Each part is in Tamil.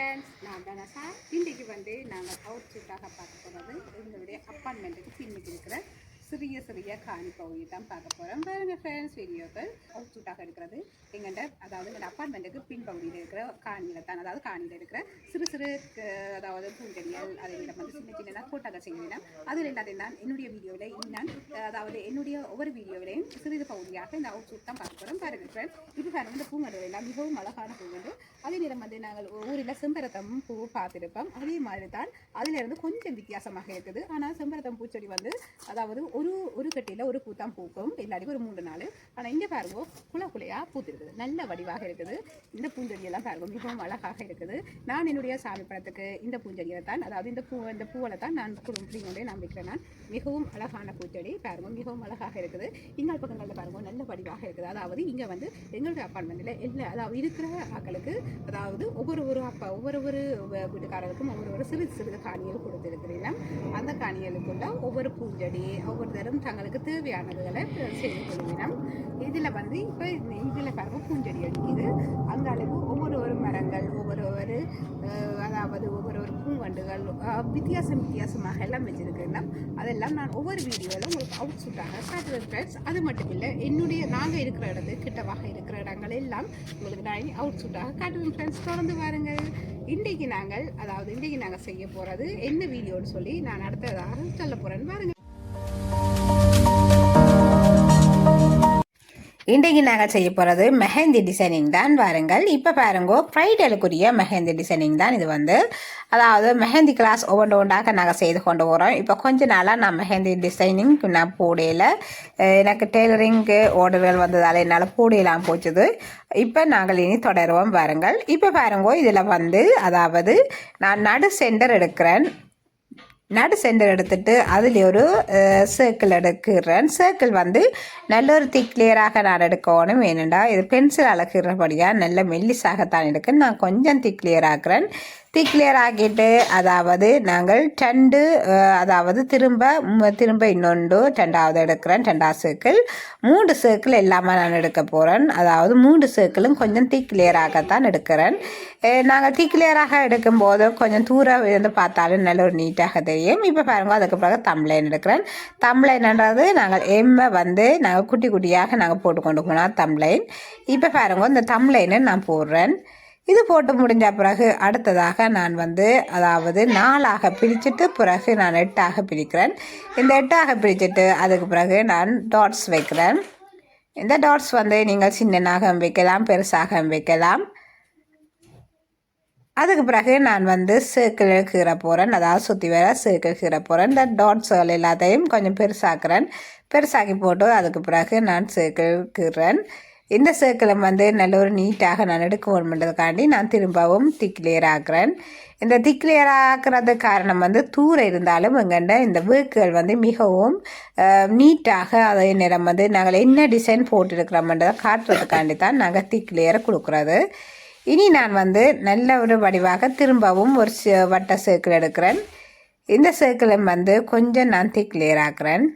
ஃப்ரெண்ட்ஸ் நான் தனசா இன்றைக்கு வந்து நாங்கள் அவுட் சூட்டாக பார்க்க போகிறது எங்களுடைய அப்பார்ட்மெண்ட்டுக்கு பின்னுக்கு இருக்கிற சிறிய சிறிய காணி பகுதியை தான் பார்க்க போகிறோம் பாருங்க ஃப்ரெண்ட்ஸ் வீடியோக்கள். அவுட் சூட்டாக இருக்கிறது எங்கள்கிட்ட அதாவது எங்கள் அப்பார்ட்மெண்ட்டுக்கு பின்பகுதியில் இருக்கிற காணியில் தான். அதாவது காணியில் இருக்கிற சிறு சிறு அதாவது பூஞ்செடிகள் அதை விட வந்து சின்ன சின்னதாக கூட்டாக செய்கிறேன் அதில் எல்லாத்தையும் தான் என்னுடைய வீடியோவில் நான் அதாவது என்னுடைய ஒவ்வொரு வீடியோவிலையும் சிறிது பகுதியாக இந்த அவுட் சூட் தான் பார்க்க போகிறோம் பாருங்கள் ஃப்ரெண்ட்ஸ் இது பாருங்கள் இந்த பூங்கன்று எல்லாம் மிகவும் அழகான பூங்கல் அதே நேரம் வந்து நாங்கள் ஊரில் செம்பரத்தம் பூ பார்த்துருப்போம். அதே மாதிரி தான் அதிலிருந்து கொஞ்சம் வித்தியாசமாக இருக்குது. ஆனால் செம்பரத்தம் பூச்செடி வந்து அதாவது ஒரு ஒரு கட்டியில் ஒரு பூ தான் பூக்கும். இல்லாட்டி ஒரு மூன்று நாள் ஆனால் இங்கே பாருங்க குல குலையாக பூத்திருக்குது. நல்ல வடிவாக இருக்குது. இந்த பூஞ்செடியெல்லாம் பாருங்க மிகவும் அழகாக இருக்குது. நான் என்னுடைய சாமி படத்துக்கு இந்த பூஞ்செடியை தான் அதாவது இந்த பூ இந்த பூவில் தான் நான் குடும்பத்தையும் நான் வைக்கிறேன். நான் மிகவும் அழகான பூச்செடி பாருங்க மிகவும் அழகாக இருக்குது. இங்கால் பக்கங்களில் பாருங்க நல்ல வடிவாக இருக்குது. அதாவது இங்கே வந்து எங்களுடைய அப்பார்ட்மெண்ட்டில் எல்லா அதாவது இருக்கிற ஆக்களுக்கு அதாவது ஒவ்வொரு ஒரு அப்பா ஒவ்வொரு ஒரு வீட்டுக்காரருக்கும் ஒவ்வொரு ஒரு சிறு சிறு காணிகள் கொடுத்துருக்கிறீங்க. அந்த காணிகளுக்குள்ள ஒவ்வொரு பூஞ்செடி ஒவ்வொரு தங்களுக்கு தேவையானதுகளை செய்து கொள்கிறோம் இதில் வந்து இப்போ இதில் பாருங்கள் பூஞ்செடி அடிக்குது. அளவு ஒவ்வொரு ஒரு மரம் ஒவ்வொரு ஒரு அஹ், அதாவது ஒவ்வொரு ஒரு வித்தியாசம் வித்தியாசமாக எல்லாம் வச்சிருக்கிறேன். அதெல்லாம் நான் ஒவ்வொரு வீடியோவில் உங்களுக்கு அவுட் சுட்டாக காட்டுறேன் ஃப்ரெண்ட்ஸ் அது மட்டும் இல்லை என்னுடைய நாங்கள் இருக்கிற இடத்து கிட்டவாக இருக்கிற இடங்கள் எல்லாம் உங்களுக்கு நான் அவுட் சுட்டாக காட்டுவேன் ஃப்ரெண்ட்ஸ் தொடர்ந்து பாருங்கள் இன்றைக்கு நாங்கள் அதாவது இன்றைக்கு நாங்கள் செய்ய போகிறது என்ன வீடியோன்னு சொல்லி நான் அடுத்ததாக சொல்ல போகிறேன்னு பாருங்கள் இன்றைக்கு நாங்கள் செய்ய போகிறது மெஹந்தி டிசைனிங் தான். பாருங்கள் இப்போ பாருங்கோ ப்ரைடலுக்குரிய மெஹந்தி டிசைனிங் தான் இது வந்து. அதாவது மெஹந்தி கிளாஸ் ஒவ்வொன்று ஒன்றாக நாங்கள் செய்து கொண்டு வரோம். இப்போ கொஞ்ச நாளாக நான் மெஹந்தி டிசைனிங் நான் போடையில் எனக்கு டெய்லரிங்க்கு ஆர்டர்கள் வந்ததால் என்னால் போடையெல்லாம் போச்சுது. இப்போ நாங்கள் இனி தொடருவோம். பாருங்கள் இப்போ பாருங்கோ இதில் வந்து அதாவது நான் நடு சென்டர் எடுக்கிறேன். நடு சென்டர் எடுத்துட்டு அதில் ஒரு சர்க்கிள் எடுக்கிறேன். சர்க்கிள் வந்து நல்ல ஒரு திக் லேயராக நான் எடுக்கணும். ஏனெண்டா இது பென்சில் அழகிறபடியாக நல்ல மெல்லிசாகத்தான் எடுக்க. நான் கொஞ்சம் திக் லேயர் ஆக்குறேன். திக் லேயர் ஆக்கிட்டு அதாவது நாங்கள் ரெண்டு அதாவது திரும்ப திரும்ப இன்னொன்று ரெண்டாவது எடுக்கிறேன் ரெண்டாவது சர்க்கிள் மூன்று சர்க்கிள் எல்லாமே நான் எடுக்க போகிறேன் அதாவது மூன்று சர்க்கிளும் கொஞ்சம் திக் லேயராகத்தான் எடுக்கிறேன். நாங்கள் திக் லேயராக எடுக்கும்போது கொஞ்சம் தூரம் இருந்து பார்த்தாலும் நல்ல ஒரு நீட்டாக தெரியும். இப்போ பாருங்க அதுக்கு பிறகு தம்ளைன் எடுக்கிறேன். தம்ளைன்ன்றது நாங்கள் எம்மை வந்து நாங்கள் குட்டி குட்டியாக நாங்கள் போட்டு கொண்டு போனால் தம்ளைன் இப்போ பாருங்க இந்த தம்ப்ளைனை நான் போடுறேன். இது போட்டு முடிஞ்ச பிறகு அடுத்ததாக நான் வந்து அதாவது நாலாக பிரிச்சுட்டு பிறகு நான் எட்டாக பிரிக்கிறேன். இந்த எட்டாக பிரிச்சுட்டு அதுக்கு பிறகு நான் டாட்ஸ் வைக்கிறேன். இந்த டாட்ஸ் வந்து நீங்கள் சின்னனாக வைக்கலாம் பெருசாக வைக்கலாம். அதுக்கு பிறகு நான் வந்து சர்க்கிள் கீற போகிறேன் அதாவது சுற்றி வர சர்க்கிள் கீற போகிறேன் இந்த டாட்ஸ்கள் எல்லாத்தையும் கொஞ்சம் பெருசாக்குறேன். பெருசாக்கி போட்டு அதுக்கு பிறகு நான் சர்க்கிள் கீறேன். இந்த சர்க்கிளம் வந்து நல்ல ஒரு நீட்டாக நான் எடுக்கணும் பண்ணுறதுக்காண்டி நான் திரும்பவும் திக் லேயர் ஆக்குறேன். இந்த திக் லேயர் ஆக்குறது காரணம் வந்து தூர இருந்தாலும் எங்கள்கிட்ட இந்த வேர்க்குகள் வந்து மிகவும் நீட்டாக அதே நேரம் வந்து நாங்கள் என்ன டிசைன் போட்டிருக்கிறோம்ன்றதை காட்டுறதுக்காண்டி தான் நாங்கள் திக் லேயரை கொடுக்குறது. இனி நான் வந்து நல்ல ஒரு வடிவாக திரும்பவும் ஒரு வட்ட சர்க்கிள் எடுக்கிறேன். இந்த சர்க்கிளை வந்து கொஞ்சம் நான் திக் லேயர் ஆக்குறேன்.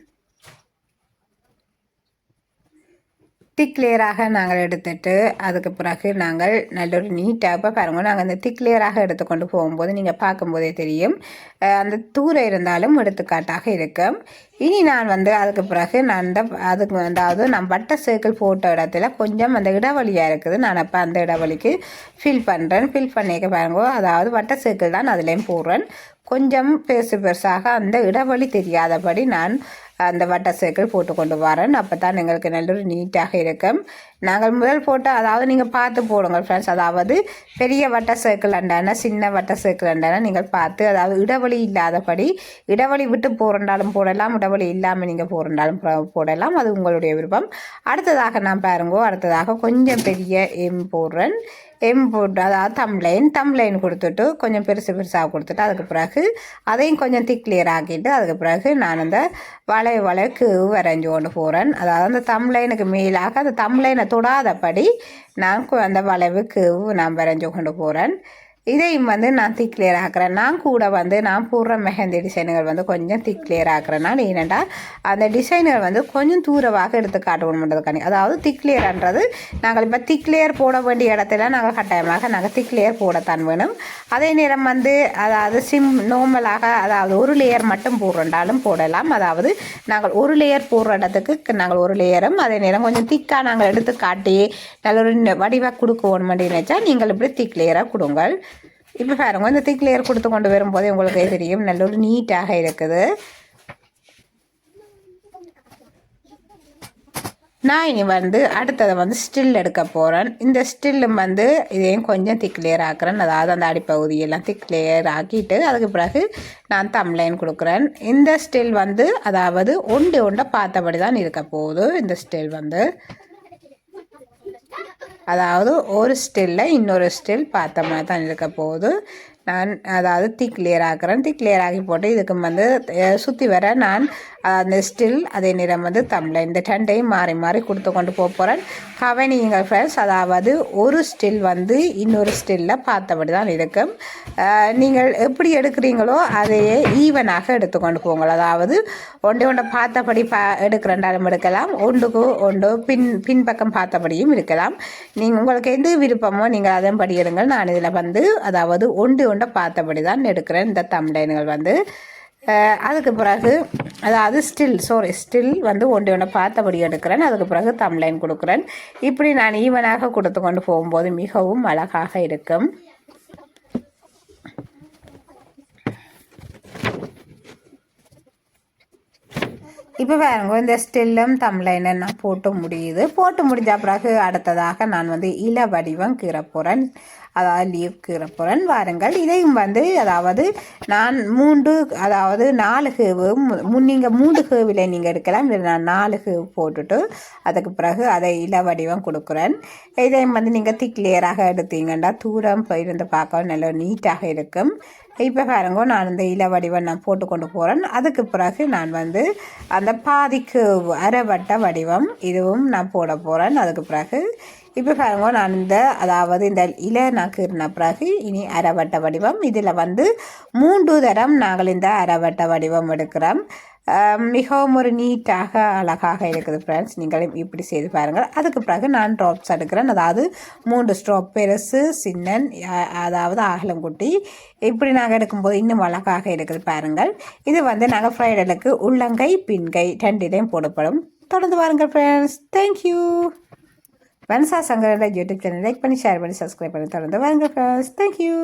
திக் லேயராக நாங்கள் எடுத்துட்டு அதுக்கு பிறகு நாங்கள் நல்ல ஒரு நீட்டாக இப்போ பாருங்கள் நாங்கள் அந்த திக் லேயராக எடுத்துக்கொண்டு போகும்போது நீங்கள் பார்க்கும்போதே தெரியும். அந்த தூரம் இருந்தாலும் எடுத்துக்காட்டாக இருக்கும். இனி நான் வந்து அதுக்கு பிறகு நான் அந்த அதுக்கு அதாவது நான் வட்ட சர்க்கிள் போட்ட இடத்துல கொஞ்சம் அந்த இடைவெளியாக இருக்குது. நான் அப்போ அந்த இடைவெளிக்கு ஃபில் பண்ணுறேன் ஃபில் பண்ணிக்க பாருங்க. அதாவது வட்ட சர்க்கிள் தான் அதுலேயும் போடுறேன். கொஞ்சம் பெருசு பெருசாக அந்த இடவழி தெரியாதபடி நான் அந்த வட்ட சைக்கிள் போட்டு கொண்டு வரேன். அப்போ தான் எங்களுக்கு நல்ல ஒரு நீட்டாக இருக்கும். நாங்கள் முதல் போட்டு அதாவது நீங்கள் பார்த்து போடுங்க ஃப்ரெண்ட்ஸ் அதாவது பெரிய வட்ட சர்க்கிள் அண்டானா சின்ன வட்ட சர்க்கிள் அண்டானா நீங்கள் பார்த்து அதாவது இடைவெளி இல்லாதபடி இடைவெளி விட்டு போறண்டாலும் போடலாம் இடைவெளி இல்லாமல் நீங்கள் போறண்டாலும் போடலாம். அது உங்களுடைய விருப்பம். அடுத்ததாக நான் பாருங்கோ அடுத்ததாக கொஞ்சம் பெரிய எம் போடுறேன். எம் போட்டு அதாவது தம்லைன் தம்லைன் கொடுத்துட்டு கொஞ்சம் பெருசு பெருசாக கொடுத்துட்டு அதுக்கு பிறகு அதையும் கொஞ்சம் திக் கிளியர் ஆக்கிட்டு அதுக்கு பிறகு நான் அந்த வளை வளைக்கு வரைஞ்சு கொண்டு போகிறேன் அதாவது அந்த தம்லைனுக்கு மேலாக அந்த தம்லைனை தொடாதபடி நான் அந்த வளைவுக்கு நான் வரைஞ்சு கொண்டு போகிறேன் இதையும் வந்து நான் திக் கிளியர் ஆக்குறேன். நான் கூட வந்து நான் போடுற மெஹந்தி டிசைனுகள் வந்து கொஞ்சம் திக் கிளியர் ஆக்குறேன்னா ஏனெண்டா அந்த டிசைனர் வந்து கொஞ்சம் தூரமாக எடுத்து காட்டணும் காட்டணுன்றதுக்காண்டி அதாவது திக் கிளியர்ன்றது நாங்கள் இப்போ திக் லேயர் போட வேண்டிய இடத்துல நாங்கள் கட்டாயமாக நாங்கள் திக் லேயர் போடத்தான் வேணும். அதே நேரம் வந்து அதாவது சிம் நார்மலாக அதாவது ஒரு லேயர் மட்டும் போடுறண்டாலும் போடலாம். அதாவது நாங்கள் ஒரு லேயர் போடுற இடத்துக்கு நாங்கள் ஒரு லேயரும் அதே நேரம் கொஞ்சம் திக்காக நாங்கள் எடுத்து காட்டி நல்ல ஒரு வடிவாக கொடுக்கணும் நினச்சா நீங்கள் இப்படி திக் லேயராக கொடுங்கள். இப்போ பாருங்க இந்த திக் லேயர் கொடுத்து கொண்டு வரும்போதே உங்களுக்கு தெரியும். நல்ல ஒரு நீட்டாக இருக்குது. நான் இனி வந்து அடுத்ததை வந்து ஸ்டில் எடுக்க போகிறேன் இந்த ஸ்டில்லும் வந்து இதையும் கொஞ்சம் திக் லேயர் ஆக்குறேன். அதாவது அந்த அடிப்பகுதியெல்லாம் திக் லேயர் ஆக்கிட்டு அதுக்கு பிறகு நான் தம்லைன் கொடுக்குறேன். இந்த ஸ்டில் வந்து அதாவது ஒன்று ஒன்றை பார்த்தபடி தான் இருக்க போகுது. இந்த ஸ்டில் வந்து அதாவது ஒரு ஸ்டில்ல இன்னொரு ஸ்டில் பார்த்த மாதிரி தான் இருக்க போகுது. நான் அதாவது தீ கிளியர் ஆக்குறேன். தீ கிளியர் ஆக்கி போட்டு இதுக்கு வந்து சுற்றி வர நான் அந்த ஸ்டில் அதே நேரம் வந்து தமிழ். இந்த ரெண்டையும் மாறி மாறி கொடுத்து கொண்டு போக போகிறேன் கவனிங்க ஃப்ரெண்ட்ஸ் அதாவது ஒரு ஸ்டில் வந்து இன்னொரு ஸ்டில்ல பார்த்தபடி தான் இருக்கும். நீங்கள் எப்படி எடுக்கிறீங்களோ அதையே ஈவனாக எடுத்துக்கொண்டு போங்கள். அதாவது ஒன்றை ஒன்றை பார்த்தபடி பா எடுக்கிறண்டாலும் எடுக்கலாம். ஒன்றுக்கு ஒன்று பின் பின்பக்கம் பார்த்தபடியும் இருக்கலாம். நீங்கள் உங்களுக்கு எந்த விருப்பமோ நீங்கள் அதன்படி எடுங்கள். நான் இதில் வந்து அதாவது ஒன்று ஒன்றை பார்த்தபடி தான் எடுக்கிறேன். இந்த தம்லைன்கள் வந்து. அதுக்கு பிறகு அதாவது ஸ்டில் சாரி ஸ்டில் வந்து ஒன்று ஒன்று பார்த்தபடி எடுக்கிறேன். அதுக்கு பிறகு தம்லைன் கொடுக்குறேன். இப்படி நான் ஈவனாக கொடுத்து கொண்டு போகும்போது மிகவும் அழகாக இருக்கும். இப்போ பாருங்க இந்த ஸ்டில்லும் தம்லைனை நான் போட்டு முடியுது. போட்டு முடிஞ்ச பிறகு அடுத்ததாக நான் வந்து இல வடிவம் கீற போகிறேன் அதாவது லீவ் கீற வாருங்கள். இதையும் வந்து அதாவது நான் மூன்று அதாவது நாலு கேவு நீங்கள் மூன்று ஹேவில் நீங்கள் எடுக்கலாம். இல்லை நான் நாலு ஹேவ் போட்டுட்டு அதுக்கு பிறகு அதை இல வடிவம் கொடுக்குறேன். இதையும் வந்து நீங்கள் திக் லேயராக எடுத்தீங்கன்னா தூரம் இருந்து பார்க்க நல்ல நீட்டாக இருக்கும். இப்போ பாருங்க நான் இந்த இல வடிவம் நான் போட்டு கொண்டு போகிறேன் அதுக்கு பிறகு நான் வந்து அந்த பாதிக்கு அரைவட்ட வடிவம் இதுவும் நான் போட போகிறேன் அதுக்கு பிறகு இப்போ பாருங்க நான் இந்த அதாவது இந்த இலை நக்கிறின பிறகு இனி அரைவட்ட வடிவம். இதில் வந்து மூன்று தரம் நாங்கள் இந்த அரைவட்ட வடிவம் எடுக்கிறோம். மிகவும் ஒரு நீட்டாக அழகாக இருக்குது ஃப்ரெண்ட்ஸ் நீங்களும் இப்படி செய்து பாருங்கள். அதுக்கு பிறகு நான் ட்ராப்ஸ் எடுக்கிறேன். அதாவது மூன்று ஸ்ட்ராப் பெருசு சின்னன் அதாவது அதாவது ஆகலங்குட்டி. இப்படி நாங்கள் எடுக்கும்போது இன்னும் அழகாக இருக்குது பாருங்கள். இது வந்து நாங்கள் ஃப்ரைடலுக்கு உள்ளங்கை பின்கை ரெண்டிலையும் போடப்படும். தொடர்ந்து பாருங்கள் ஃப்ரெண்ட்ஸ் தேங்க்யூ வனசா சங்கரோட யூடியூப் சேனல் லைக் பண்ணி ஷேர் பண்ணி சப்ஸ்கிரைப் பண்ணி தொடர்ந்து வாங்க ஃப்ரெண்ட்ஸ் தேங்க்யூ